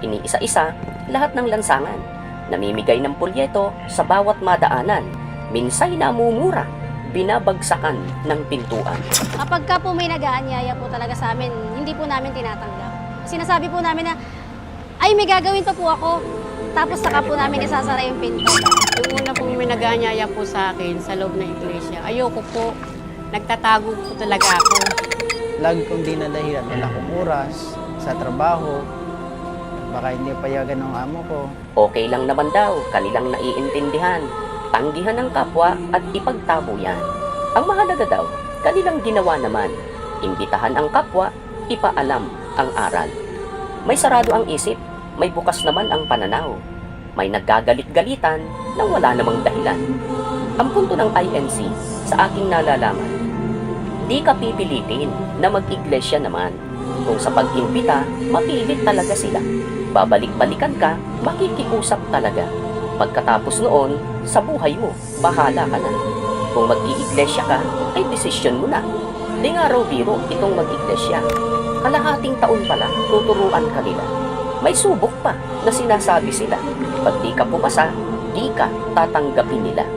Iniisa-isa lahat ng lansangan. Namimigay ng pulyeto sa bawat madaanan. Minsay namumura, binabagsakan ng pintuan. Kapag ka po may nag-aanyaya po talaga sa amin, hindi po namin tinatanggap. Sinasabi po namin na, ay may gagawin pa po ako. Tapos saka po namin isasara yung pinto. Yung una pong may nag-aanyaya po sa akin sa loob ng iglesia, ayoko po. Nagtatago po talaga ako. Lagi kong dinadahilan. Wala akong oras sa trabaho. Baka hindi payagan ng amo ko. Okay lang naman daw, kanilang naiintindihan. Tanggihan ng kapwa at ipagtabo yan. Ang mahalaga daw, kanilang ginawa naman. Imbitahan ang kapwa, ipaalam ang aral. May sarado ang isip, may bukas naman ang pananaw. May naggagalit-galitan nang wala namang dahilan. Ang punto ng INC sa aking nalalaman, di ka pipilitin na mag-iglesia naman. Kung sa pag-imbita, mapilit talaga sila. Babalik-balikan ka, makikiusap talaga. Pagkatapos noon, sa buhay mo, bahala ka na. Kung mag-iiglesia ka, ay desisyon mo na. Di nga raw biro itong mag-iglesia. Kalahating taon pa lang, tuturuan ka nila. May subok pa na sinasabi sila. Pag di ka pumasa, di ka tatanggapin nila.